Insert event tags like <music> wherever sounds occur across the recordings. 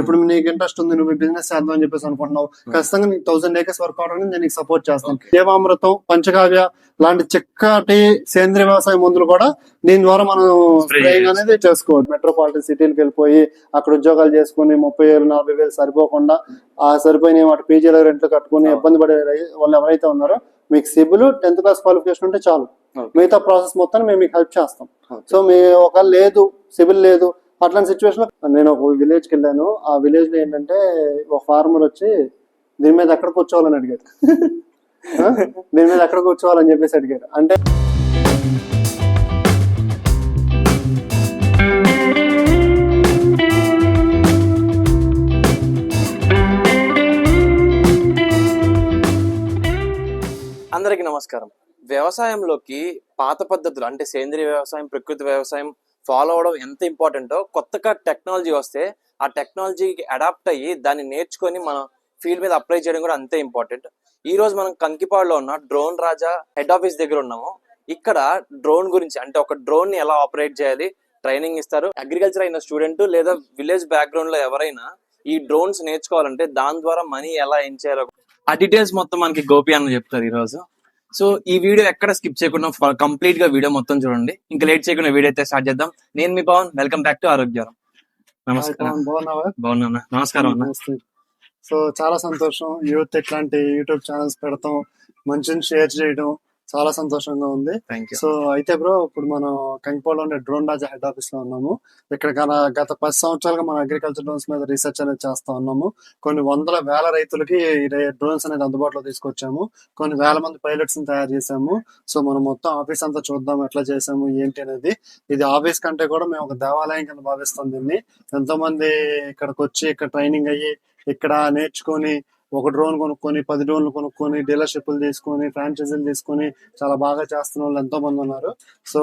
ఇప్పుడు నీకు ఇంట్రెస్ట్ ఉంది నువ్వు బిజినెస్ చేద్దాం అని చెప్పేసి అనుకుంటున్నావు. ఖచ్చితంగా నీకు థౌసండ్ ఏకర్స్ వర్క్ అవడానికి నేను నీకు సపోర్ట్ చేస్తాను. దేవామృతం పంచకావ్య లాంటి చక్కటి సేంద్రియ వ్యవసాయ మందులు కూడా దీని ద్వారా మనం స్ప్రేయింగ్ అనేది చేసుకోవచ్చు. మెట్రోపాలిటన్ సిటీలకు వెళ్ళిపోయి అక్కడ ఉద్యోగాలు చేసుకుని ముప్పై వేలు నలభై వేలు సరిపోకుండా ఆ సరిపోయిన వాటి పీజీల రెంట్లు కట్టుకుని ఇబ్బంది పడే వాళ్ళు ఎవరైతే ఉన్నారో మీకు సిబిల్ టెన్త్ క్లాస్ క్వాలిఫికేషన్ ఉంటే చాలు. మిగతా ప్రాసెస్ మొత్తం మేము మీకు హెల్ప్ చేస్తాం. సో మీ ఒక లేదు సిబిల్ లేదు అట్లాంటి సిచ్యువేషన్లో నేను ఒక విలేజ్కి వెళ్ళాను. ఆ విలేజ్లో ఏంటంటే ఒక ఫార్మర్ వచ్చి దీని మీద ఎక్కడ కూర్చోవాలని అడిగాడు. <laughs> దీని మీద ఎక్కడ కూర్చోవాలని చెప్పేసి అడిగాడు. అంటే అందరికీ నమస్కారం. వ్యవసాయంలోకి పాత పద్ధతులు అంటే సేంద్రియ వ్యవసాయం ప్రకృతి వ్యవసాయం ఫాలో అవడం ఎంత ఇంపార్టెంటో కొత్తగా టెక్నాలజీ వస్తే ఆ టెక్నాలజీకి అడాప్ట్ అయ్యి దాన్ని నేర్చుకొని మనం ఫీల్డ్ మీద అప్లై చేయడం కూడా అంతే ఇంపార్టెంట్. ఈ రోజు మనం కంకిపాడులో ఉన్న డ్రోన్ రాజా హెడ్ ఆఫీస్ దగ్గర ఉన్నాము. ఇక్కడ డ్రోన్ గురించి అంటే ఒక డ్రోన్ని ఎలా ఆపరేట్ చేయాలి ట్రైనింగ్ ఇస్తారు. అగ్రికల్చర్ అయిన స్టూడెంట్ లేదా విలేజ్ బ్యాక్గ్రౌండ్లో ఎవరైనా ఈ డ్రోన్స్ నేర్చుకోవాలంటే దాని ద్వారా మనీ ఎలా ఏం చేయాలో ఆ డీటెయిల్స్ మొత్తం మనకి గోపి అన్న చెప్తారు ఈ రోజు సో ఈ వీడియో ఎక్కడ స్కిప్ చేయకుండా కంప్లీట్గా వీడియో మొత్తం చూడండి. ఇంకా లేట్ చేయకుండా వీడియో అయితే స్టార్ట్ చేద్దాం. నేను మీ పవన్. వెల్కమ్ బ్యాక్ టు ఆరోగ్యం నమస్కారం. బాగున్నావా? నమస్కారం అన్న. సో చాలా సంతోషం. యూత్ ఇట్లాంటి యూట్యూబ్ ఛానల్స్ పెడతాం. మంచిని షేర్ చేయడం. చాలా సంతోషంగా ఉంది. సో అయితే బ్రో ఇప్పుడు మనం కంకిపాడులో ఉండే డ్రోన్ రాజా హెడ్ ఆఫీస్లో ఉన్నాము. ఇక్కడ గత పది సంవత్సరాలుగా మనం అగ్రికల్చర్ డ్రోన్స్ మీద రీసెర్చ్ అనేది చేస్తా ఉన్నాము. కొన్ని వందల వేల రైతులకి డ్రోన్స్ అనేది అందుబాటులో తీసుకొచ్చాము. కొన్ని వేల మంది పైలట్స్ని తయారు చేసాము సో మనం మొత్తం ఆఫీస్ అంతా చూద్దాం ఎట్లా చేసాము ఏంటి అనేది. ఇది ఆఫీస్ కంటే కూడా మేము ఒక దేవాలయం కింద భావిస్తాం దీన్ని. ఎంతో మంది ఇక్కడికి వచ్చి ఇక్కడ ట్రైనింగ్ అయ్యి ఇక్కడ నేర్చుకొని ఒక డ్రోన్ కొనుక్కొని పది డ్రోన్లు కొనుక్కొని డీలర్షిప్లు తీసుకొని ఫ్రాంచైజీలు తీసుకొని చాలా బాగా చేస్తున్న వాళ్ళు ఎంతో మంది ఉన్నారు. సో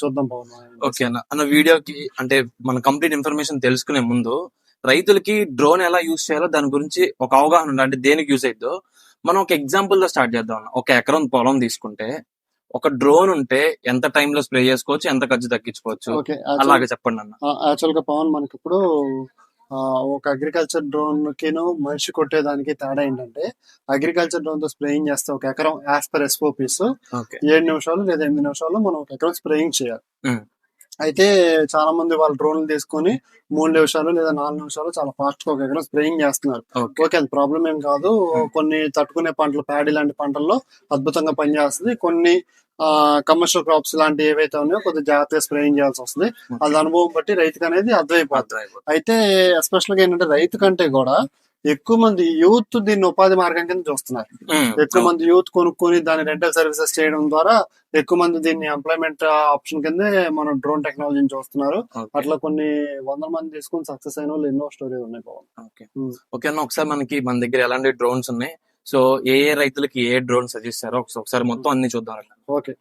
చూద్దాం పవన్ ఓకే అన్న. అన్న వీడియోకి అంటే మన కంప్లీట్ ఇన్ఫర్మేషన్ తెలుసుకునే ముందు రైతులకి డ్రోన్ ఎలా యూజ్ చేయాలో దాని గురించి ఒక అవగాహన ఉండాలి. అంటే దేనికి యూజ్ అవుతుందో మనం ఒక ఎగ్జాంపుల్తో స్టార్ట్ చేద్దాం అన్న. ఒక ఎకరం పొలం తీసుకుంటే ఒక డ్రోన్ ఉంటే ఎంత time లో స్ప్రే చేసుకోవచ్చు ఎంత ఖర్చు తగ్గించుకోవచ్చు? అలాగే చెప్పండి అన్న. యాక్చువల్గా పవన్ మనకి ఇప్పుడు ఒక అగ్రికల్చర్ డ్రోన్ కిను మనిషి కొట్టేదానికి తేడా ఏంటంటే అగ్రికల్చర్ డ్రోన్తో స్ప్రేయింగ్ చేస్తే ఒక ఎకరం యాజ్ పర్ ఎస్ఓపీస్ ఏడు నిమిషాలు లేదా ఎనిమిది నిమిషాల్లో మనం ఒక ఎకరం స్ప్రేయింగ్ చేయాలి. అయితే చాలా మంది వాళ్ళు డ్రోన్లు తీసుకొని మూడు నిమిషాలు లేదా నాలుగు నిమిషాలు చాలా ఫాస్ట్గా ఒక ఎకరం స్ప్రేయింగ్ చేస్తున్నారు. ఓకే. ఓకే అది ప్రాబ్లం ఏం కాదు. కొన్ని తట్టుకునే పంటలు ప్యాడీ లాంటి పంటల్లో అద్భుతంగా పనిచేస్తుంది. కొన్ని కమర్షియల్ క్రాప్స్ లాంటి ఏవైతే ఉన్నాయో కొద్దిగా జాగ్రత్తగా స్ప్రేయింగ్ చేయాల్సి వస్తుంది. అది అనుభవం బట్టి రైతుకు అనేది అర్థమైపోతుంది. అయితే ఎస్పెషల్గా ఏంటంటే రైతు కంటే కూడా ఎక్కువ మంది యూత్ దీన్ని ఉపాధి మార్గం కింద చూస్తున్నారు. ఎక్కువ మంది యూత్ కొనుక్కొని దాని రెంటల్ సర్వీసెస్ చేయడం ద్వారా ఎక్కువ మంది దీన్ని ఎంప్లాయ్మెంట్ ఆప్షన్ కిందే మనం డ్రోన్ టెక్నాలజీని చూస్తున్నారు. అట్లా కొన్ని వందల మంది తీసుకుని సక్సెస్ అయిన వాళ్ళు ఎన్నో స్టోరీ ఉన్నాయి పవన్ ఓకే. ఓకే అన్న ఒకసారి మనకి మన దగ్గర ఎలాంటి డ్రోన్స్ ఉన్నాయి? సో ఏ ఏ రైతులకి ఏ డ్రోన్ సజెస్ట్ చేస్తారో ఒకసారి- ఒకసారి మొత్తం అన్ని చూద్దాం అన్న ఓకే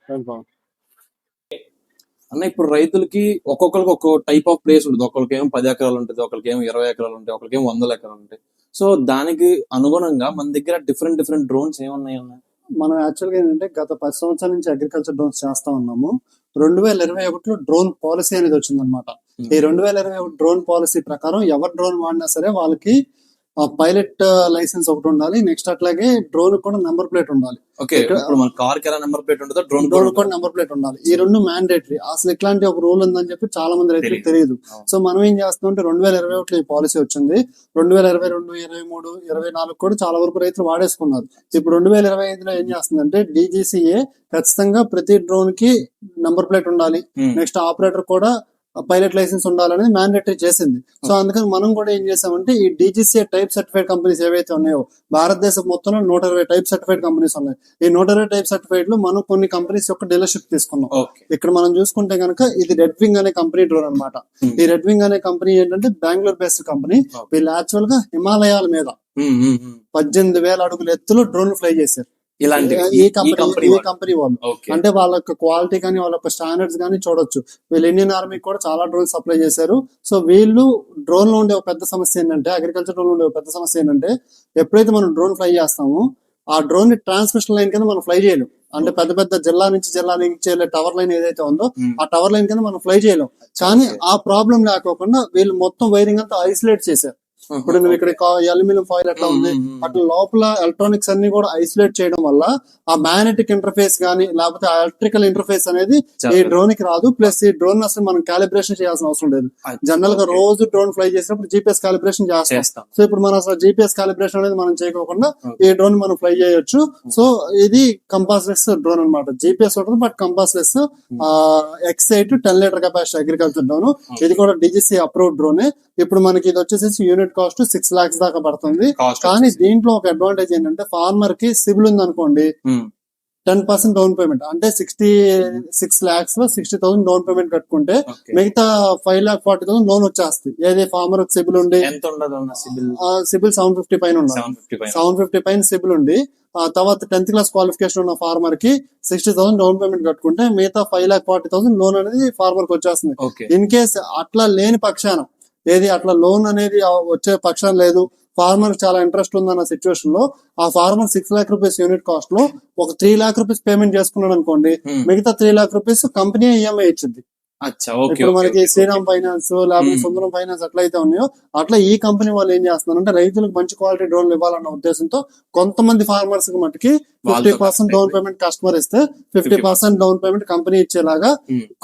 అన్న ఇప్పుడు రైతులకి ఒక్కొక్కరికి ఒక్కో టైప్ ఆఫ్ ప్లేస్ ఉంటుంది. ఒకరికి ఏమో పది ఎకరాలు ఉంటుంది ఒకరికి ఏమో ఇరవై ఎకరాలు ఉంటాయి ఒకరికి ఏమో వందల ఎకరాలు ఉంటాయి. సో దానికి అనుగుణంగా మన దగ్గర డిఫరెంట్ డిఫరెంట్ డ్రోన్స్ ఏమున్నాయి అన్న? మనం యాక్చువల్గా ఏంటంటే గత పది సంవత్సరాల నుంచి అగ్రికల్చర్ డ్రోన్స్ చేస్తా ఉన్నాము. రెండు వేల ఇరవై ఒకటిలో డ్రోన్ పాలసీ అనేది వచ్చిందనమాట ఈ రెండు వేల ఇరవై ఒకటి డ్రోన్ పాలసీ ప్రకారం ఎవరు డ్రోన్ వాడినా సరే వాళ్ళకి పైలట్ లైసెన్స్ ఒకటి ఉండాలి. నెక్స్ట్ అట్లాగే డ్రోన్ కూడా నెంబర్ ప్లేట్ ఉండాలి. ఓకే ఇప్పుడు మన కార్కి ఎలా నెంబర్ ప్లేట్ ఉంటుందో డ్రోన్ డ్రోన్ కూడా నెంబర్ ప్లేట్ ఉండాలి. ఈ రెండు మ్యాండేటరీ అసలు ఇట్లాంటి ఒక రూల్ ఉందని చెప్పి చాలా మంది రైతులకు. తెలియదు. సో మనం ఏం చేస్తాం అంటే రెండు వేల ఇరవై ఒకటిలో ఈ పాలసీ వచ్చింది. రెండు వేల ఇరవై రెండు ఇరవై మూడు ఇరవై నాలుగు కూడా చాలా వరకు రైతులు వాడేసుకున్నారు. ఇప్పుడు రెండు వేల ఇరవై ఐదులో ఏం చేస్తుందంటే డీజీసీఏ ఖచ్చితంగా ప్రతి డ్రోన్కి నంబర్ ప్లేట్ ఉండాలి. నెక్స్ట్ ఆపరేటర్ కూడా పైలట్ లైసెన్స్ ఉండాలనేది మ్యాండేటరీ చేసింది. సో అందుకని మనం కూడా ఏం చేసామంటే ఈ డీజీసీఏ టైప్ సర్టిఫైడ్ కంపెనీస్ ఏవైతే ఉన్నాయో భారతదేశం మొత్తంలో నూట ఇరవై టైప్ సర్టిఫైడ్ కంపెనీస్ ఉన్నాయి. ఈ నూట ఇరవై టైప్ సర్టిఫైడ్లో మనం కొన్ని కంపెనీస్ యొక్క డీలర్షిప్ తీసుకున్నాం. ఇక్కడ మనం చూసుకుంటే కనుక ఇది రెడ్ వింగ్ అనే కంపెనీ డ్రోన్ అన్నమాట. Hmm. ఈ రెడ్ వింగ్ అనే కంపెనీ ఏంటంటే బెంగళూరు బేస్డ్ కంపెనీ. వీళ్ళు యాక్చువల్గా హిమాలయాల మీద పద్దెనిమిది వేల అడుగుల ఎత్తులో డ్రోన్ ఫ్లై చేశారు. ఇలాంటి ఈ కంపెనీ ఈ కంపెనీ వాళ్ళు. ఓకే. అంటే వాళ్ళ యొక్క క్వాలిటీ కానీ వాళ్ళ యొక్క స్టాండర్డ్స్ కానీ చూడొచ్చు. వీళ్ళు ఇండియన్ ఆర్మీ కూడా చాలా డ్రోన్ సప్లై చేశారు. సో వీళ్ళు డ్రోన్లో ఉండే ఒక పెద్ద సమస్య ఏంటంటే అగ్రికల్చర్ డ్రోన్లో ఉండే ఒక పెద్ద సమస్య ఏంటంటే ఎప్పుడైతే మనం డ్రోన్ ఫ్లై చేస్తామో ఆ డ్రోన్ని ట్రాన్స్మిషన్ లైన్ కింద మనం ఫ్లై చేయలేం. అంటే పెద్ద పెద్ద జిల్లా నుంచి జిల్లా నుంచి టవర్ లైన్ ఏదైతే ఉందో. ఆ టవర్ లైన్ కింద మనం ఫ్లై చేయలేం. కానీ ఆ ప్రాబ్లం లేకోకుండా వీళ్ళు మొత్తం వైరింగ్ అంతా ఐసోలేట్ చేశారు. ఇప్పుడు నువ్వు ఇక్కడ అల్యూమినియం ఫాయిల్ ఎట్లా ఉంది? అట్లా లోపల ఎలక్ట్రానిక్స్ అన్ని కూడా ఐసోలేట్ చేయడం వల్ల ఆ మ్యాగ్నెటిక్ ఇంటర్ఫేస్ గానీ లేకపోతే ఎలక్ట్రికల్ ఇంటర్ఫేస్ అనేది ఈ డ్రోన్కి రాదు. ప్లస్ ఈ డ్రోన్ అసలు మనం కాలిబ్రేషన్ చేయాల్సిన అవసరం లేదు. జనరల్గా రోజు డ్రోన్ ఫ్లై చేసినప్పుడు జీపీఎస్ కాలిబ్రేషన్ చేస్తాం. సో ఇప్పుడు మనం అసలు జీపీఎస్ కాలిబ్రేషన్ అనేది మనం చేయకోకుండా ఈ డ్రోన్ మనం ఫ్లై చేయొచ్చు. సో ఇది కంపాస్ లెస్ డ్రోన్ అనమాట జీపీఎస్ ఉంటుంది but compass less X eight ten litre capacity agriculture drone ఇది కూడా డిజిసి అప్రూవ్డ్ డ్రోనే ఇప్పుడు మనకి ఇది వచ్చేసి యూనిట్ కాస్ట్ సిక్స్ లాక్స్ దాకా పడుతుంది. కానీ దీంట్లో ఒక అడ్వాంటేజ్ ఏంటంటే ఫార్మర్కి సిబిల్ ఉంది అనుకోండి టెన్ పర్సెంట్ డౌన్ పేమెంట్ అంటే సిక్స్టీ సిక్స్ లాక్స్లో సిక్స్టీ థౌసండ్ డౌన్ పేమెంట్ కట్టుకుంటే మిగతా five lakh forty thousand loan వచ్చేస్తుంది ఏది ఫార్మర్ సిబిల్ ఉండి ఎంత ఉండదు అన్న సిబిల్? సెవెన్ ఫిఫ్టీ పైన సెవెన్ ఫిఫ్టీ పైన. సిబిల్ ఉండి ఆ తర్వాత టెన్త్ క్లాస్ క్వాలిఫికేషన్ ఉన్న ఫార్మర్కి సిక్స్టీ థౌసండ్ డౌన్ పేమెంట్ కట్టుకుంటే మిగతా five lakh forty thousand loan అనేది ఫార్మర్కి వచ్చేస్తుంది. ఇన్ కేస్ అట్లా లేని పక్షాన ఏది అట్లా లోన్ అనేది వచ్చే పక్షాన లేదు. ఫార్మర్ చాలా ఇంట్రెస్ట్ ఉందన్న సిచ్యువేషన్లో ఆ farmer six lakh rupees unit కాస్ట్లో ఒక త్రీ లాక్ రూపీస్ పేమెంట్ చేసుకున్నాడు అనుకోండి మిగతా three lakh rupees company EMI ఇచ్చింది ఇప్పుడు మనకి శ్రీరామ్ ఫైనాన్స్ లేకపోతే సుందరం ఫైనాన్స్ ఎట్లయితే ఉన్నాయో అట్లా ఈ కంపెనీ వాళ్ళు ఏం చేస్తున్నారు అంటే రైతులకు మంచి క్వాలిటీ డ్రోన్లు ఇవ్వాలన్న ఉద్దేశంతో కొంతమంది ఫార్మర్స్కి మట్టుకి fifty percent down payment customer ఇస్తే fifty percent down payment company ఇచ్చేలాగా.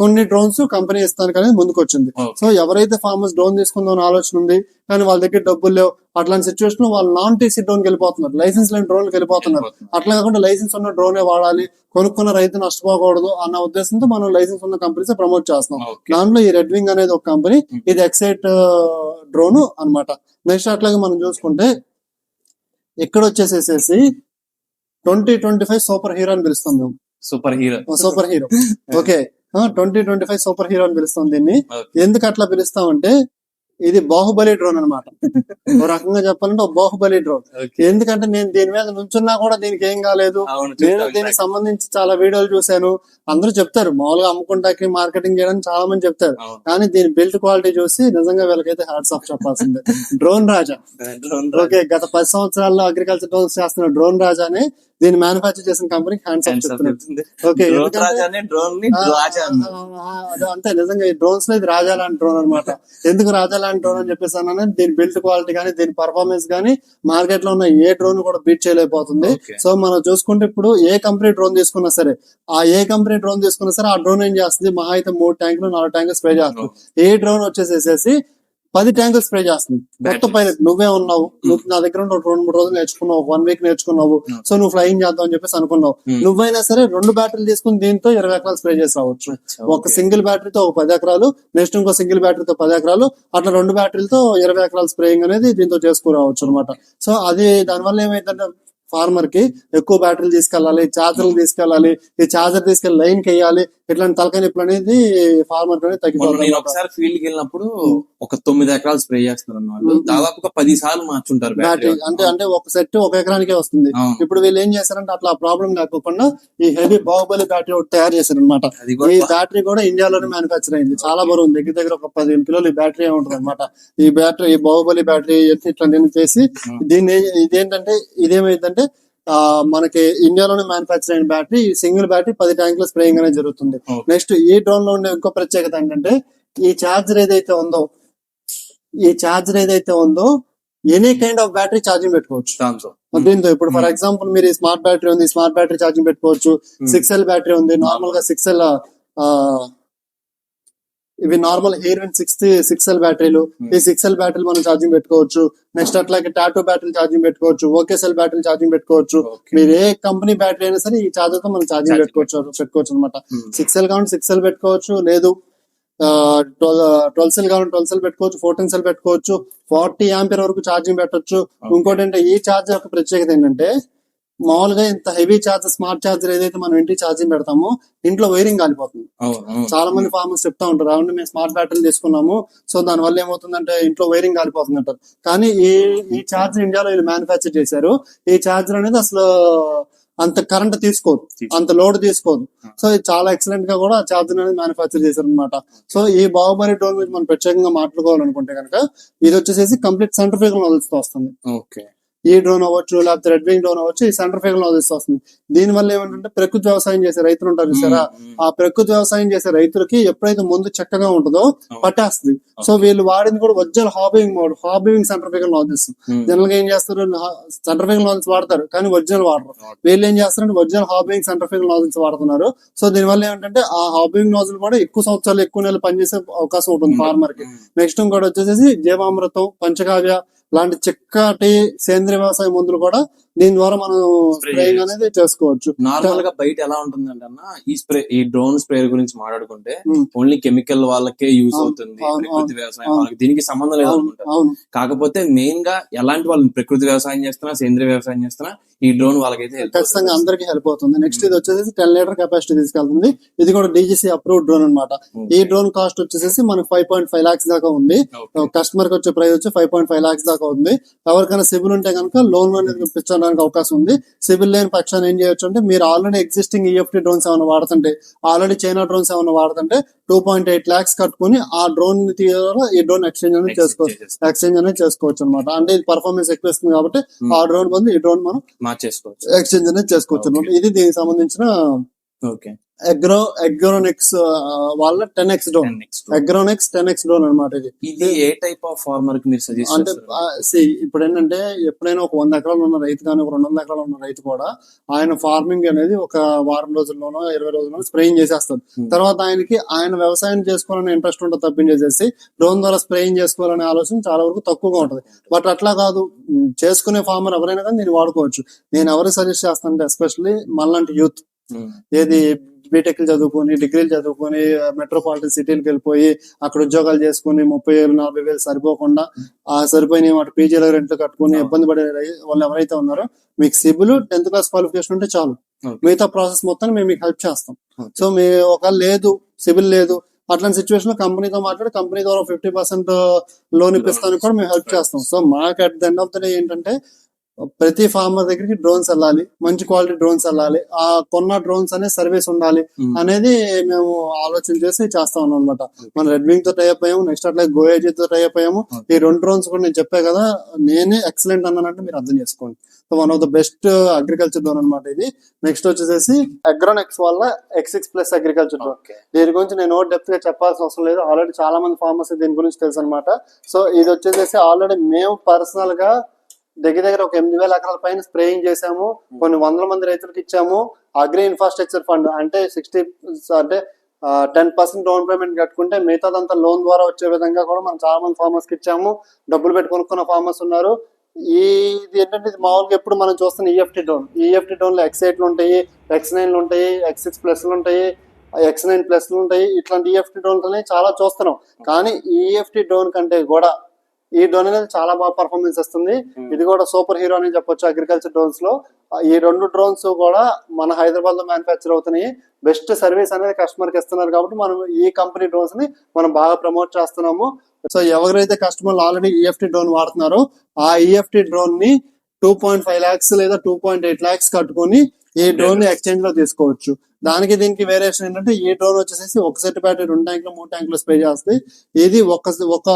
కొన్ని డ్రోన్స్ కంపెనీ ఇస్తానికి అనేది ముందుకు వచ్చింది. సో ఎవరైతే ఫార్మర్స్ డ్రోన్ తీసుకుందాం ఆలోచన ఉంది కానీ వాళ్ళ దగ్గర డబ్బులు లేవు అట్లాంటి సిచ్యువేషన్లో వాళ్ళు నాన్ టీసీ డ్రోన్ వెళ్ళిపోతున్నారు లైసెన్స్ లేని డ్రోన్ వెళ్ళిపోతున్నారు. అట్లా కాకుండా లైసెన్స్ ఉన్న డ్రోనే వాడాలి కొనుక్కున్న రైతు నష్టపోకూడదు అన్న ఉద్దేశంతో మనం లైసెన్స్ ఉన్న కంపెనీస్ ప్రమోట్ చేస్తున్నాం. దాంట్లో ఈ రెడ్ వింగ్ అనేది ఒక కంపెనీ. ఇది ఎక్సైట్ డ్రోన్ అన్నమాట. నెక్స్ట్ అట్లాగే మనం చూసుకుంటే ఇక్కడ వచ్చేసేసేసి twenty twenty five super hero అని పిలుస్తాం మేము. Super hero. Super hero. <laughs> Okay. Twenty twenty five super hero అని పిలుస్తాం దీన్ని. ఎందుకు అట్లా పిలుస్తామంటే ఇది బాహుబలి డ్రోన్ అనమాట ఒక రకంగా చెప్పాలంటే ఒక బాహుబలి డ్రోన్. ఎందుకంటే నేను దీని మీద నుంచున్నా కూడా దీనికి ఏం కాలేదు. నేను దీనికి సంబంధించి చాలా వీడియోలు చూశాను. అందరూ చెప్తారు మామూలుగా అమ్ముకుంటాకి మార్కెటింగ్ చేయడానికి చాలా మంది చెప్తారు. కానీ దీని బిల్ట్ క్వాలిటీ చూసి నిజంగా వీళ్ళకైతే హ్యాట్స్ ఆఫ్ చెప్పాల్సిందే. <laughs> డ్రోన్ రాజా. ఓకే గత పది సంవత్సరాల్లో అగ్రికల్చర్ డ్రోన్స్ చేస్తున్న డ్రోన్ రాజానే దీన్ని మ్యానుఫాక్చర్ చేసిన కంపెనీకి హ్యాండ్స్ ఆఫ్ ఓకే అంతే నిజంగా ఈ డ్రోన్స్లో ఇది రాజా లాంటి డ్రోన్ అనమాట ఎందుకు రాజా లాంటి డ్రోన్ అని చెప్పేసి అన్నాను దీని బిల్డ్ క్వాలిటీ కానీ దీని పర్ఫార్మెన్స్ కానీ మార్కెట్లో ఉన్న ఏ డ్రోన్ కూడా బీట్ చేయలేకపోతుంది. సో మనం చూసుకుంటే ఇప్పుడు ఏ కంపెనీ డ్రోన్ తీసుకున్నా సరే ఆ ఏ కంపెనీ డ్రోన్ తీసుకున్నా సరే ఆ డ్రోన్ ఏం చేస్తుంది? మహా అయితే మూడు ట్యాంకులు నాలుగు ట్యాంకులు స్ప్రే చేస్తుంది. ఏ డ్రోన్ వచ్చేసేసి పది ట్యాంకులు స్ప్రే చేస్తుంది కొత్త పైలట్ నువ్వే ఉన్నావు. నువ్వు నా దగ్గర ఒక రెండు మూడు రోజులు నేర్చుకున్నావు. వన్ వీక్ నేర్చుకున్నావు. Hmm. సో నువ్వు ఫ్లైయింగ్ చేద్దాం అని చెప్పేసి అనుకున్నావు. Hmm. నువ్వైనా సరే రెండు బ్యాటరీలు తీసుకుని దీంతో ఇరవై ఎకరాలు స్ప్రే చేసి రావచ్చు. ఒక. సింగిల్ బ్యాటరీతో ఒక పది ఎకరాలు నెక్స్ట్ ఇంకో సింగిల్ బ్యాటరీతో పది ఎకరాలు అట్లా రెండు బ్యాటరీలతో ఇరవై ఎకరాల స్ప్రేయింగ్ అనేది దీంతో చేసుకురావచ్చు అనమాట సో అది దానివల్ల ఏమైందంటే ఫార్మర్కి ఎక్కువ బ్యాటరీలు తీసుకెళ్ళాలి ఛార్జర్లు తీసుకెళ్ళాలి ఈ ఛార్జర్ తీసుకెళ్ళి లైన్కి వేయాలి. ఇట్లాంటి తలకాయ నొప్పులు అనేది ఫార్మర్ తగ్గిపోతుంది నేను. ఒకసారి ఫీల్డ్కి వెళ్ళినప్పుడు ఒక తొమ్మిది ఎకరాలు స్ప్రే చేస్తున్నారు వాళ్ళు. దాదాపుగా పది సార్లు మార్చుంటారు బ్యాటరీ అంటే అంటే ఒక సెట్ ఒక ఎకరానికే వస్తుంది. ఇప్పుడు వీళ్ళు ఏం చేశారంటే అట్లా ప్రాబ్లం లేకోకుండా ఈ హెవీ బాహుబలి బ్యాటరీ ఒకటి తయారు చేశారు అనమాట ఈ బ్యాటరీ కూడా ఇండియాలోనే మ్యానుఫాక్చర్ అయింది. చాలా బరువు ఉంది. దగ్గర దగ్గర ఒక పదిహేను కిలోలు ఈ బ్యాటరీ ఉంటుంది అనమాట ఈ బ్యాటరీ ఈ బాహుబలి బ్యాటరీ ఇట్లాంటివన్నీ చేసి Hmm. దీన్ని ఇదేంటంటే ఇదేమైందంటే మనకి ఇండియాలోనే మ్యానుఫాక్చర్ అయిన బ్యాటరీ సింగిల్ బ్యాటరీ పది ట్యాంకుల స్ప్రేయింగ్ అనేది జరుగుతుంది. నెక్స్ట్ ఈ డ్రోన్లో ఉండే ఇంకో ప్రత్యేకత ఏంటంటే ఈ ఛార్జర్ ఏదైతే ఉందో ఈ ఛార్జర్ ఏదైతే ఉందో any kind of battery charging పెట్టుకోవచ్చు. దాంతో దీంతో ఇప్పుడు ఫర్ ఎగ్జాంపుల్ మీరు ఈ స్మార్ట్ బ్యాటరీ ఉంది స్మార్ట్ బ్యాటరీ ఛార్జింగ్ పెట్టుకోవచ్చు సిక్స్ ఎల్ బ్యాటరీ ఉంది నార్మల్గా సిక్స్ ఎల్ ఇవి normal air win six six L బ్యాటరీలు ఈ సిక్స్ ఎల్ బ్యాటరీలు మనం ఛార్జింగ్ పెట్టుకోవచ్చు. నెక్స్ట్ అట్లాగే టాటో బ్యాటరీ ఛార్జింగ్ పెట్టుకోవచ్చు. ఓకేసెల్ బ్యాటరీ ఛార్జింగ్ పెట్టుకోవచ్చు. మీరు ఏ కంపెనీ బ్యాటరీ అయినా సరే ఈ ఛార్జర్తో మనం ఛార్జింగ్ పెట్టుకోవచ్చు పెట్టుకోవచ్చు. అనమాట. సిక్స్ ఎల్ కావాలి సిక్స్ ఎల్ పెట్టుకోవచ్చు. లేదు ట్వెల్వ్ సెల్ కావాలి ట్వెల్వ్ సెల్ పెట్టుకోవచ్చు. ఫోర్టీన్ సెల్ పెట్టుకోవచ్చు. ఫార్టీ ఆంపియర్ వరకు ఛార్జింగ్ పెట్టొచ్చు. ఇంకోటి అంటే ఈ ఛార్జర్ యొక్క ప్రత్యేకత ఏంటంటే మామూలుగా ఇంత హెవీ ఛార్జర్ స్మార్ట్ ఛార్జర్ ఏదైతే మనం ఇంటికి ఛార్జింగ్ పెడతామో ఇంట్లో వైరింగ్ కాలిపోతుంది. చాలా మంది ఫార్మర్స్ చెప్తా ఉంటారు అవును మేము స్మార్ట్ బ్యాటరీలు తీసుకున్నాము సో దాని వల్ల ఏమవుతుందంటే ఇంట్లో వైరింగ్ కాలిపోతుంది అంటారు. కానీ ఈ ఈ ఛార్జర్ ఇండియాలో వీళ్ళు మ్యానుఫ్యాక్చర్ చేశారు. ఈ ఛార్జర్ అనేది అసలు అంత కరెంట్ తీసుకోదు. అంత లోడ్ తీసుకోదు. సో ఇది చాలా ఎక్సలెంట్గా కూడా ఛార్జర్ అనేది మ్యానుఫ్యాక్చర్ చేశారు అనమాట సో ఈ బాహుబలి డ్రోన్ గురించి మనం ప్రత్యేకంగా మాట్లాడుకోవాలనుకుంటే కనుక ఇది వచ్చేసి కంప్లీట్ సెంట్రిఫికల్ నాలెడ్జ్తో వస్తుంది. ఓకే. ఈ డ్రోన్ అవ్వచ్చు లేకపోతే రెడ్ వింగ్ డ్రోన్ అవ్వచ్చు ఈ సెంటర్ ఫిగర్ నాజిల్స్ వస్తుంది దీని వల్ల ఏమంటే ప్రకృతి వ్యవసాయం చేసే రైతులు ఉంటారు చూసారా? ఆ ప్రకృతి వ్యవసాయం చేసే రైతులకి ఎప్పుడైతే ముందు చక్కగా ఉంటుందో పట్టేస్తుంది. సో వీళ్ళు వాడింది కూడా original hobbing mode hobbing centre figure nozzles జనరల్గా ఏం చేస్తారు? సెంటర్ ఫిగర్ నాజిల్స్ వాడతారు కానీ ఒరిజినల్ వాడరు. వీళ్ళు ఏం చేస్తారంటే original hobbing centre figure nozzles వాడుతున్నారు. సో దీని వల్ల ఏంటంటే ఆ హాబింగ్ నాజిల్ కూడా ఎక్కువ సంవత్సరాలు ఎక్కువ నెలలు పనిచేసే అవకాశం ఉంటుంది ఫార్మర్కి. నెక్స్ట్ ఇంకోటి వచ్చేసి జీవామృతం పంచకావ్య లాంటి చిక్కటి సేంద్రియ వ్యవసాయ మందులు కూడా దీని ద్వారా మనం స్ప్రేయింగ్. అనేది చేసుకోవచ్చు నార్మల్గా బయట ఎలా ఉంటుందంటే అన్న ఈ స్ప్రే ఈ డ్రోన్ స్ప్రేయర్ గురించి మాట్లాడుకుంటే. ఓన్లీ కెమికల్ వాళ్ళకే యూజ్ అవుతుంది ప్రకృతి వ్యవసాయం. వాళ్ళకి దీనికి సంబంధం లేదు అనుకుంటారు కాకపోతే మెయిన్గా ఎలాంటి వాళ్ళు ప్రకృతి వ్యవసాయం చేస్తున్నా సేంద్రియ వ్యవసాయం చేస్తున్నా ఈ డ్రోన్ వాళ్ళకైతే ఖచ్చితంగా. అందరికి హెల్ప్ అవుతుంది నెక్స్ట్ ఇది వచ్చేసి టెన్ లీటర్ కెపాసిటీ తీసుకెళ్తుంది ఇది కూడా డీజీసీ అప్రూవ్ డ్రోన్ అన్నమాట Hmm. ఈ డ్రోన్ కాస్ట్ వచ్చేసి మనకి ఫైవ్ పాయింట్ ఫైవ్ లాక్స్ దాకా ఉంది. కస్టమర్కి వచ్చే ప్రైస్ వచ్చి ఫైవ్ పాయింట్ ఫైవ్ లాక్స్ దాకా ఉంది ఎవరికైనా సిబిల్ ఉంటే కనుక లోన్ అనేది ఇప్పించడానికి అవకాశం ఉంది. సిబిల్ లేని పక్షాన్ని ఏం చేయొచ్చు అంటే మీరు ఆల్రెడీ ఎగ్జిస్టింగ్ ఈఎఫ్టీ డ్రోన్స్ ఏమైనా వాడుతుంటే ఆల్రెడీ చైనా డ్రోన్స్ ఏమైనా వాడుతుంటే టూ పాయింట్ ఎయిట్ లాక్స్ కట్టుకుని ఆ డ్రోన్ ఈ డ్రోన్ ఎక్స్చేంజ్ అనేది చేసుకోవచ్చు. ఎక్స్చేంజ్ అనేది చేసుకోవచ్చు అనమాట అంటే ఇది పర్ఫార్మెన్స్ ఎక్కువ ఇస్తుంది కాబట్టి Hmm. ఆ డ్రోన్ బదులు ఈ డ్రోన్ మనం మార్చేసుకోవచ్చు. ఎక్స్చేంజ్ అనేది చేసుకోవచ్చు అనమాట ఇది దీనికి సంబంధించిన ఓకే ఎగ్రో ఎగ్రోనిక్స్ వాళ్ళ ten X drone Agronics ten X drone అనమాట ఇది. ఇది ఏ టైప్ ఆఫ్ ఫార్మర్కి మీరు సజెస్ట్ అంటే సి ఇప్పుడు ఏంటంటే ఎప్పుడైనా ఒక వంద ఎకరాలు ఉన్న రైతు కానీ ఒక రెండు వందల ఎకరాలు ఉన్న రైతు కూడా ఆయన ఫార్మింగ్ అనేది ఒక వారం రోజుల్లోనో ఇరవై రోజుల్లోనో స్ప్రేయింగ్ చేసేస్తారు Hmm. తర్వాత ఆయనకి ఆయన వ్యవసాయం చేసుకోవాలనే ఇంట్రెస్ట్ ఉంటుంది తప్పించేసేసి డ్రోన్ ద్వారా స్ప్రేయింగ్ చేసుకోవాలనే ఆలోచన చాలా వరకు తక్కువగా ఉంటుంది. బట్ అట్లా కాదు. ఉమ్, చేసుకునే ఫార్మర్ ఎవరైనా కానీ దీన్ని వాడుకోవచ్చు. నేను ఎవరు సజెస్ట్ చేస్తానంటే ఎస్పెషల్లీ మళ్ళంటి యూత్ ఏది బీటెక్ చదువుకొని డిగ్రీలు చదువుకొని మెట్రోపాలిటన్ సిటీలకు వెళ్ళిపోయి అక్కడ ఉద్యోగాలు చేసుకుని ముప్పై వేలు నలభై వేలు సరిపోకుండా ఆ సరిపోయిన వాటి పీజీల రెంట్లు కట్టుకుని. ఇబ్బంది పడే వాళ్ళు ఎవరైతే ఉన్నారో మీకు సిబిల్ టెన్త్ క్లాస్ క్వాలిఫికేషన్ ఉంటే చాలు. మిగతా ప్రాసెస్ మొత్తం మేము మీకు హెల్ప్ చేస్తాం. సో మీ ఒక లేదు సిబిల్ లేదు అట్లాంటి సిచ్యువేషన్లో కంపెనీతో మాట్లాడి కంపెనీ ద్వారా ఫిఫ్టీ పర్సెంట్ లోన్ ఇప్పిస్తానికి కూడా మేము హెల్ప్ చేస్తాం సో మాకు at the end of the day ఏంటంటే ప్రతి ఫార్మర్ దగ్గరికి డ్రోన్స్ వెళ్ళాలి మంచి క్వాలిటీ డ్రోన్స్ వెళ్ళాలి ఆ కొన్న డ్రోన్స్ అనే సర్వీస్ ఉండాలి. అనేది మేము ఆలోచన చేసి చేస్తా ఉన్నాం అనమాట మన రెడ్ వింగ్తో టైప్ అయ్యాము నెక్స్ట్ అట్లా గోయేజీ తో టైప్ అయ్యాము. ఈ రెండు డ్రోన్స్ కూడా నేను చెప్పా కదా నేనే ఎక్సలెంట్ అన్నానంటే మీరు అర్థం చేసుకోండి. So one of the best agriculture drone అనమాట ఇది. నెక్స్ట్ వచ్చేసి అగ్రోనెక్స్ వల్ల X six plus agriculture drone దీని గురించి నేను డెప్త్గా చెప్పాల్సిన అవసరం లేదు. ఆల్రెడీ చాలా మంది ఫార్మర్స్ దీని గురించి తెలుసు అనమాట సో ఇది వచ్చేసి ఆల్రెడీ మేము పర్సనల్గా దగ్గర దగ్గర ఒక ఎనిమిది వేల ఎకరాల పైన స్ప్రేయింగ్ చేసాము కొన్ని వందల మంది రైతులకు ఇచ్చాము. అగ్రి ఇన్ఫ్రాస్ట్రక్చర్ ఫండ్ అంటే సిక్స్టీ అంటే టెన్ పర్సెంట్ డౌన్ పేమెంట్ కట్టుకుంటే మిగతాదంతా లోన్ ద్వారా వచ్చే విధంగా కూడా మనం చాలా మంది ఫార్మర్స్కి ఇచ్చాము. డబ్బులు పెట్టి కొనుక్కున్న ఫార్మర్స్ ఉన్నారు. ఇది ఏంటంటే ఇది మామూలుగా ఎప్పుడు మనం చూస్తున్న ఈఎఫ్టీ డోన్ ఈఎఫ్టీ డోన్లో లో ఎక్స్ ఎయిట్లు ఉంటాయి ఎక్స్ నైన్లు ఉంటాయి ఎక్స్ సిక్స్ ప్లస్లు ఉంటాయి ఎక్స్ నైన్ ప్లస్లు ఉంటాయి. ఇట్లాంటి ఈఎఫ్టీ డ్రోన్స్ చాలా చూస్తున్నాం. కానీ ఈఎఫ్టీ డోన్ కంటే కూడా ఈ డ్రోన్ అనేది చాలా బాగా పర్ఫార్మెన్స్ ఇస్తుంది. ఇది కూడా సూపర్ హీరో అని చెప్పొచ్చు అగ్రికల్చర్ డ్రోన్స్లో. ఈ రెండు డ్రోన్స్ కూడా మన హైదరాబాద్లో మ్యానుఫ్యాక్చర్ అవుతున్నాయి. బెస్ట్ సర్వీస్ అనేది కస్టమర్కి ఇస్తున్నారు కాబట్టి మనం ఈ కంపెనీ డ్రోన్స్ని మనం బాగా ప్రమోట్ చేస్తున్నాము. సో ఎవరైతే కస్టమర్లు ఆల్రెడీ ఈఎఫ్టీ డ్రోన్ వాడుతున్నారో ఆ ఈఎఫ్టీ డ్రోన్ని టూ పాయింట్ ఫైవ్ లాక్స్ లేదా టూ పాయింట్ ఎయిట్ లాక్స్ కట్టుకొని ఈ డ్రోన్ని ఎక్స్చేంజ్లో తీసుకోవచ్చు. దానికి దీనికి వేరియేషన్ ఏంటంటే ఈ డ్రోన్ వచ్చేసి ఒక సెట్ బ్యాటరీ రెండు ట్యాంకులు మూడు ట్యాంకులు స్ప్రే చేస్తుంది ఇది ఒక ఒక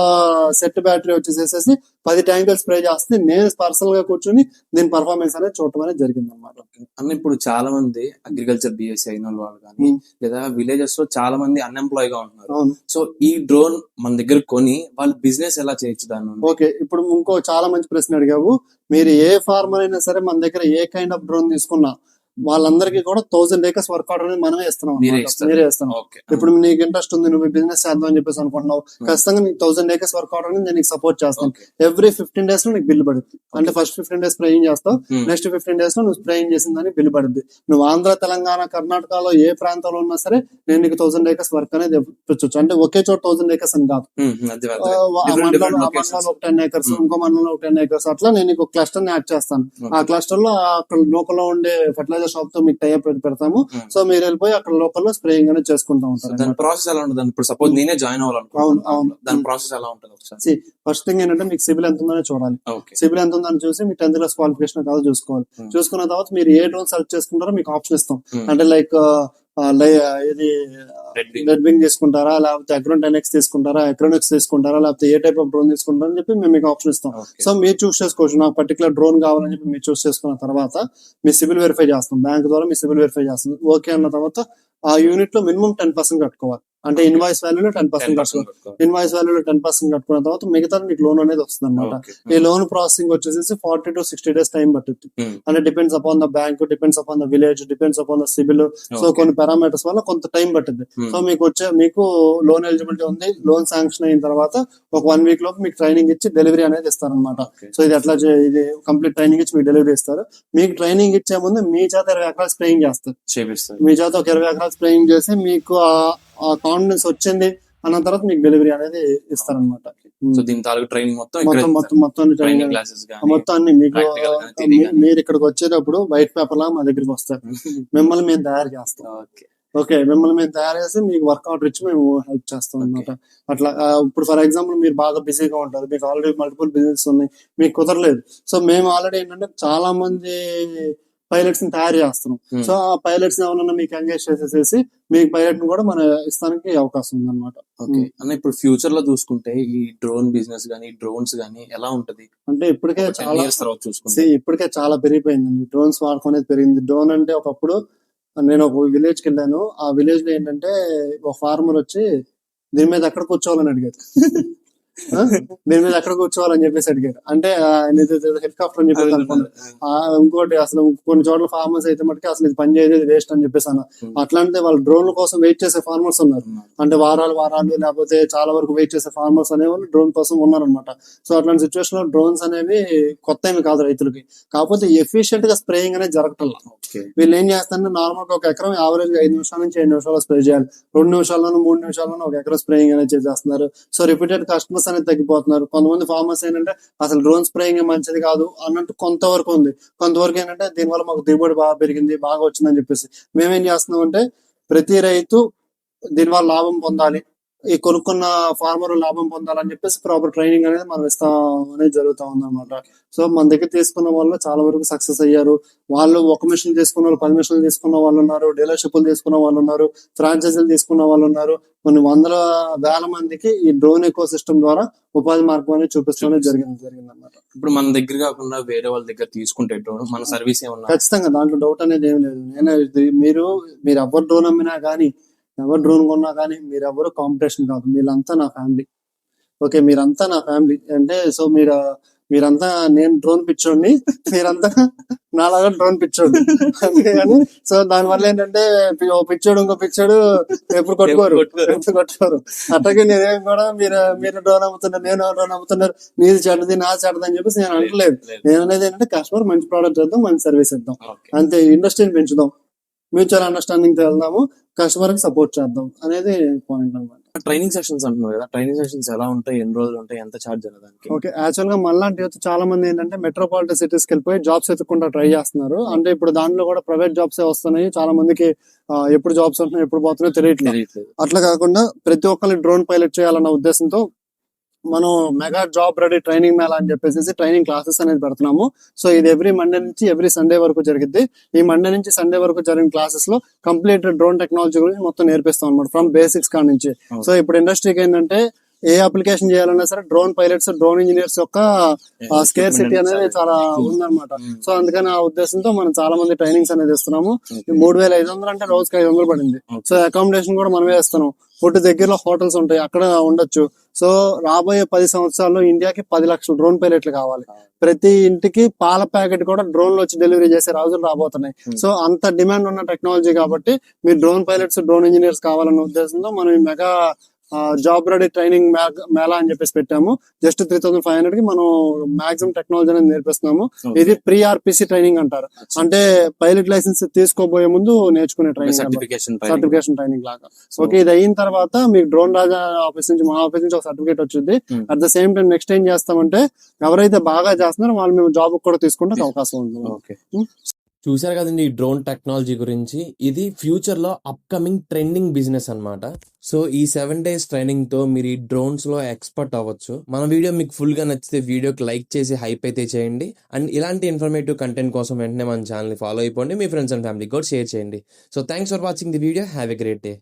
సెట్ బ్యాటరీ వచ్చేసేసి పది ట్యాంకులు స్ప్రే చేస్తుంది నేను పర్సనల్గా కూర్చొని దీని పర్ఫార్మెన్స్ అనేది చూడటం అనేది జరిగింది అనమాట అన్న ఇప్పుడు చాలా మంది అగ్రికల్చర్ బిఎస్సి అయిన వాళ్ళు కానీ. లేదా విలేజెస్లో చాలా మంది అన్ఎంప్లాయ్గా ఉంటున్నారు. సో ఈ డ్రోన్ మన దగ్గర కొని వాళ్ళు బిజినెస్ ఎలా చేయొచ్చు దాని నుండి? ఓకే. ఇప్పుడు ఇంకో చాలా మంచి ప్రశ్న అడిగావు. మీరు ఏ ఫార్మర్ అయినా సరే మన దగ్గర ఏ కైండ్ ఆఫ్ డ్రోన్ తీసుకున్నా వాళ్ళందరికీ కూడా థౌసండ్ ఏకర్స్ వర్కౌట్ అనేది మనమే ఇస్తున్నాం మీరే ఓకే. ఇప్పుడు నీకు ఇంట్రెస్ట్ ఉంది నువ్వు బిజినెస్ చేద్దాం అని చెప్పేసి అనుకుంటున్నావు ఖచ్చితంగా నీకు థౌసండ్ ఏకర్స్ వర్కౌట్ అనేది నేను సపోర్ట్ చేస్తాను. ఎవ్రీ ఫిఫ్టీన్ డేస్లో నీకు బిల్ పడుతుంది అంటే ఫస్ట్ ఫిఫ్టీన్ డేస్ స్ప్రేయింగ్ చేస్తావు. నెక్స్ట్ ఫిఫ్టీన్ డేస్లో నువ్వు స్ప్రేయింగ్ చేసిందని బిల్ పడుద్ది. నువ్వు ఆంధ్ర తెలంగాణ కర్ణాటకలో ఏ ప్రాంతంలో ఉన్నా సరే నేను నీకు థౌసండ్ ఏకర్స్ వర్క్ అనేది ఇప్పించవచ్చు అంటే ఒకే చోట థౌసండ్ ఏకర్స్ అని కాదు. మండలంలో ఒక టెన్ ఏకర్స్. ఇంకో మండలంలో ఒక టెన్ ఏకర్స్ అట్లా నేను నీకు క్లస్టర్ యాడ్ చేస్తాను. ఆ క్లస్టర్లో అక్కడ లోకల్లో ఉండే ఫర్టిలైజర్ షాప్తో మీకు టైప్ పెడతాము Hmm. సో మీరు వెళ్ళిపోయి అక్కడ లోకల్లో స్ప్రేయింగ్ అనేది చేసుకుంటా ఉంటారు దాని ప్రాసెస్ ఎలా ఉంటుంది ఇప్పుడు సపోజ్ నేనే జాయిన్ అవును, అవును. దాని Hmm. ప్రాసెస్ ఎలా ఉంటుంది ఫస్ట్ థింగ్ ఏంటంటే మీకు సిబిల్ ఎంత ఉందని చూడాలి సిబిల్ ఎంత ఉందని చూసి మీ టెన్త్ క్లాస్ క్వాలిఫికేషన్ కాదు చూసుకోవాలి Hmm. చూసుకున్న తర్వాత మీరు ఏ డ్రోన్ సెలెక్ట్ చేసుకుంటారో మీకు ఆప్షన్ ఇస్తాం Hmm. అంటే లైక్ లై- ఇది Redwing. రెడ్ వింగ్ తీసుకుంటారా? లేకపోతే అక్రోన్ టెన్ ఎక్స్ తీసుకుంటారా? అక్రోనిక్స్ తీసుకుంటారా? లేకపోతే ఏ టైప్ ఆఫ్ డ్రోన్ తీసుకుంటారా అని చెప్పి మేము మీకు ఆప్షన్ ఇస్తాం. సో మీరు చూస్ చేసుకోవచ్చు. నాకు పర్టికులర్ డ్రోన్ కావాలని చెప్పి మీరు చూస్ చేసుకున్న తర్వాత మీ సిబిల్ వెరిఫై చేస్తాం. బ్యాంక్ ద్వారా మీ సిబిల్ వెరిఫై చేస్తాం. ఓకే అన్న తర్వాత ఆ యూనిట్లో మినిమం టెన్ పర్సెంట్ కట్టుకోవాలి. అంటే ఇన్వాయిస్ వాల్యూలో టెన్ పర్సెంట్ 10% కట్టుకోవాలి పెట్టుకోవాలి. ఇన్వాయిస్ వాల్యూలో టెన్ పర్సెంట్ కట్టుకున్న తర్వాత మిగతా మీకు లోన్ అనేది వస్తుంది అనమాట. ఈ లోన్ ప్రాసెసింగ్ వచ్చేసి forty to sixty days time పట్టుద్ది Hmm. అంటే depends upon the bank depends upon the village depends upon the CIBIL so. కొన్ని పారామీటర్స్ వల్ల కొంత టైం పట్టుద్ది Hmm. సో మీకు వచ్చే మీకు లోన్ ఎలిజిబిలిటీ ఉంది లోన్ శాంక్షన్ అయిన తర్వాత ఒక వన్ వీక్ లోపు మీకు ట్రైనింగ్ ఇచ్చి డెలివరీ అనేది ఇస్తారనమాట. సో ఇది ఎట్లా ఇది కంప్లీట్ ట్రైనింగ్ ఇచ్చి మీకు డెలివరీ ఇస్తారు మీకు ట్రైనింగ్ ఇచ్చే ముందు మీ చేత ఇరవై ఎకరాలు స్ప్రేయింగ్ చేస్తారు మీ చేత ఒక ఇరవై ఎకరాలు స్ప్రేయింగ్ చేసి మీకు కాన్ఫిడెన్స్ వచ్చింది అన్న తర్వాత మీకు డెలివరీ అనేది ఇస్తారనమాట సో దీని తాలూకు ట్రైనింగ్ మొత్తం మొత్తం మొత్తం ట్రైనింగ్ క్లాసెస్ కానీ మొత్తం అన్ని మీకు. మీరు ఇక్కడికి వచ్చేటప్పుడు వైట్ పేపర్ లా మా దగ్గరికి వస్తారు. <laughs> మిమ్మల్ని మేము తయారు చేస్తాం. ఓకే. ఓకే మిమ్మల్ని మేము తయారు చేసి మీకు వర్కౌట్ ఇచ్చి మేము హెల్ప్ చేస్తాం అనమాట అట్లా ఇప్పుడు ఫర్ ఎగ్జాంపుల్ మీరు బాగా బిజీగా ఉంటారు మీకు ఆల్రెడీ మల్టిపుల్ బిజినెస్ ఉన్నాయి మీకు కుదరలేదు. సో మేము ఆల్రెడీ ఏంటంటే చాలా మంది పైలట్స్ని తయారు చేస్తున్నాం. Hmm. సో ఆ పైలట్స్ ఎవరన్నా మీకు ఎంగేజ్ చేసేసేసి మీకు పైలట్ని కూడా మన ఇస్తానికి అవకాశం ఉంది అనమాట ఓకే అన్న ఇప్పుడు ఫ్యూచర్లో చూసుకుంటే ఈ డ్రోన్ బిజినెస్ గానీ డ్రోన్స్ గానీ ఎలా ఉంటది? అంటే ఇప్పటికే చాలా చూసుకుంటే. ఇప్పటికే చాలా పెరిగిపోయిందండి డ్రోన్స్ వాడకం అనేది పెరిగింది. డ్రోన్ అంటే ఒకప్పుడు నేను ఒక విలేజ్కి వెళ్ళాను. ఆ విలేజ్లో ఏంటంటే ఒక ఫార్మర్ వచ్చి దీని మీద ఎక్కడ కూర్చోవాలని అడిగారు <laughs> దీని మీద ఎక్కడ కూర్చోవాలని చెప్పేసి అడిగారు. అంటే హెలికాప్టర్ అని చెప్పేసి ఆ, ఇంకోటి అసలు కొన్ని చోట్ల ఫార్మర్స్ అయితే మటుకు అసలు ఇది పని చేయలేదు వేస్ట్ అని చెప్పేసి అన్న. అట్లాంటి వాళ్ళు డ్రోన్ల కోసం వెయిట్ చేసే ఫార్మర్స్ ఉన్నారు. అంటే వారాలు వారాలు లేకపోతే చాలా వరకు వెయిట్ చేసే ఫార్మర్స్ అనేవాళ్ళు డ్రోన్ కోసం ఉన్నారనమాట సో అట్లాంటి సిచ్యువేషన్లో డ్రోన్స్ అనేవి కొత్త ఏమి కాదు రైతులకి. కాకపోతే ఎఫిషియెంట్గా స్ప్రేయింగ్ అనేది జరగటం వీళ్ళు ఏం చేస్తారంటే నార్మల్గా ఒక ఎకరం యావరేజ్ ఐదు నిమిషాల నుంచి ఏడు నిమిషాలు స్ప్రే చేయాలి. రెండు నిమిషాల్లోనూ మూడు నిమిషాల్లోనూ ఒక ఎకరం స్ప్రేయింగ్ అనేది చేసేస్తున్నారు. సో రిపీటెడ్ కస్టమర్స్ అనేది తగ్గిపోతున్నారు. కొంతమంది ఫార్మర్స్ ఏంటంటే అసలు డ్రోన్ స్ప్రేయింగ్ మంచిది కాదు అన్నట్టు కొంతవరకు ఉంది. కొంతవరకు ఏంటంటే దీనివల్ల మాకు దిగుబడి బాగా పెరిగింది బాగా వచ్చిందని చెప్పేసి. మేమేం చేస్తున్నాం అంటే ప్రతి రైతు దీనివల్ల లాభం పొందాలి. ఈ కొనుక్కున్న ఫార్మర్ లాభం పొందాలని చెప్పేసి ప్రాపర్ ట్రైనింగ్ అనేది మనం ఇస్తాం అనేది జరుగుతా ఉందన్నమాట. సో మన దగ్గర తీసుకున్న వాళ్ళు చాలా వరకు సక్సెస్ అయ్యారు. వాళ్ళు ఒక మిషన్ తీసుకున్న వాళ్ళు పది మిషన్లు తీసుకున్న వాళ్ళు ఉన్నారు డీలర్షిప్లు తీసుకున్న వాళ్ళు ఉన్నారు ఫ్రాంచైజీలు తీసుకున్న వాళ్ళు ఉన్నారు. కొన్ని వందల వేల మందికి ఈ డ్రోన్ ఎకో సిస్టమ్ ద్వారా ఉపాధి మార్గం అనేది చూపిస్తూనే జరిగింది జరిగింది అనమాట ఇప్పుడు మన దగ్గర కాకుండా వేరే వాళ్ళ దగ్గర తీసుకుంటే డ్రోన్ మన సర్వీస్ ఏమన్నా? ఖచ్చితంగా దాంట్లో డౌట్ అనేది ఏం లేదు. నేను మీరు మీరు ఎవరు డ్రోన్ అమ్మినా కానీ ఎవరు డ్రోన్ కొన్నా కానీ మీరు ఎవరు కాంపిటీషన్ కాదు. మీరంతా నా ఫ్యామిలీ. ఓకే మీరంతా నా ఫ్యామిలీ. అంటే సో మీరు మీరంతా నేను డ్రోన్ పిచ్చోడిని మీరంతా నాలాగా డ్రోన్ పిచ్చోడు అంతేగాని సో దాని వల్ల ఏంటంటే ఓ పిచ్చోడు ఇంకో పిచ్చోడు ఎప్పుడు కొట్టుకోరు. ఎప్పుడు కొట్టుకోరు. అట్లాగే నేనేం కూడా మీరు మీరు డ్రోన్ అమ్ముతున్నారు నేను డ్రోన్ అమ్ముతున్నారు నీది చెడ్డది నా చెడ్డది అని చెప్పేసి నేను అనట్లేదు. లేదు. నేను అనేది ఏంటంటే కస్టమర్ మంచి ప్రోడక్ట్ చేద్దాం మంచి సర్వీస్ ఇద్దాం. అంతే ఇండస్ట్రీని పెంచుదాం. మ్యూచువల్ అండర్స్టాండింగ్ వెళ్దాము కస్టమర్కి సపోర్ట్ చేద్దాం అనేది పాయింట్ అన్నమాట. ట్రైనింగ్ సెషన్స్ అంటున్నారు కదా ట్రైనింగ్ సెషన్స్ ఎలా ఉంటాయి ఎన్ని రోజులు ఉంటాయి ఎంత ఛార్జ్ దానికి ఓకే యాక్చువల్గా మళ్ళాంటి యూత్ చాలా మంది ఏంటంటే మెట్రోపాలిటన్ సిటీస్కి వెళ్ళిపోయి జాబ్స్ ఎత్తుకుంటా ట్రై చేస్తున్నారు. అంటే ఇప్పుడు దాంట్లో కూడా ప్రైవేట్ జాబ్స్ వస్తున్నాయి చాలా మందికి ఎప్పుడు జాబ్స్ ఉంటున్నాయి ఎప్పుడు పోతున్నాయో తెలియట్లేదు. తెలియట్లేదు. అట్లా కాకుండా ప్రతి ఒక్కరిని డ్రోన్ పైలట్ చేయాలన్న ఉద్దేశంతో మనం mega job ready training mela అని చెప్పేసి ట్రైనింగ్ క్లాసెస్ అనేది పెడుతున్నాము. సో ఇది ఎవ్రీ మండే నుంచి ఎవ్రీ సండే వరకు జరిగింది ఈ మండే నుంచి సండే వరకు జరిగిన క్లాసెస్లో కంప్లీట్ డ్రోన్ టెక్నాలజీ గురించి మొత్తం నేర్పిస్తాం అనమాట ఫ్రమ్ బేసిక్స్ కాడ నుంచి. సో ఇప్పుడు ఇండస్ట్రీకి ఏంటంటే ఏ అప్లికేషన్ చేయాలన్నా సరే డ్రోన్ పైలట్స్ డ్రోన్ ఇంజనీర్స్ యొక్క స్కేర్ సిటీ అనేది చాలా ఉందన్నమాట. సో అందుకని ఆ ఉద్దేశంతో మనం చాలా మంది ట్రైనింగ్స్ అనేది ఇస్తున్నాము. మూడు వేల ఐదు వందలు అంటే రోజుకి ఐదు వందలు పడింది. సో అకామిడేషన్ కూడా మనమే ఇస్తున్నాం ఫుడ్ దగ్గరలో హోటల్స్ ఉంటాయి అక్కడ ఉండొచ్చు. సో రాబోయే పది సంవత్సరాల్లో ఇండియాకి పది లక్షల డ్రోన్ పైలట్లు కావాలి. ప్రతి ఇంటికి పాల ప్యాకెట్ కూడా డ్రోన్లో వచ్చి డెలివరీ చేసే రోజులు రాబోతున్నాయి. సో అంత డిమాండ్ ఉన్న టెక్నాలజీ కాబట్టి మీరు డ్రోన్ పైలట్స్ డ్రోన్ ఇంజనీర్స్ కావాలన్న ఉద్దేశంతో మనం ఈ mega job ready training mela అని చెప్పేసి పెట్టాము. జస్ట్ త్రీ థౌసండ్ ఫైవ్ హండ్రెడ్కి మనం మాక్సిమం టెక్నాలజీ అనేది నేర్పిస్తున్నాము. ఇది ప్రీ ఆర్పిసి ట్రైనింగ్ అంటారు. అంటే పైలట్ లైసెన్స్ తీసుకోబోయే ముందు నేర్చుకునే ట్రైనింగ్ సర్టిఫికేషన్ సర్టిఫికేషన్ ట్రైనింగ్ లాగా. ఓకే ఇది అయిన తర్వాత మీకు డ్రోన్ రాజా ఆఫీస్ నుంచి మా ఆఫీస్ నుంచి ఒక సర్టిఫికేట్ వచ్చింది Hmm. At the same time next ఏం చేస్తామంటే ఎవరైతే బాగా చేస్తున్నారో వాళ్ళు మేము జాబ్ కూడా తీసుకుంటే అవకాశం ఉంది. ఓకే చూశారు కదండి ఈ డ్రోన్ టెక్నాలజీ గురించి? ఇది ఫ్యూచర్లో అప్కమింగ్ ట్రెండింగ్ బిజినెస్ అన్నమాట. సో ఈ సెవెన్ డేస్ ట్రైనింగ్తో మీరు ఈ డ్రోన్స్లో ఎక్స్పర్ట్ అవ్వచ్చు. మన వీడియో మీకు ఫుల్గా నచ్చితే వీడియోకి లైక్ చేసి హైప్ అయితే చేయండి. అండ్ ఇలాంటి ఇన్ఫర్మేటివ్ కంటెంట్ కోసం వెంటనే మన ఛానల్ ఫాలో అయిపోండి. మీ ఫ్రెండ్స్ అండ్ ఫ్యామిలీ కూడా షేర్ చేయండి. So thanks for watching the video. Have a great day.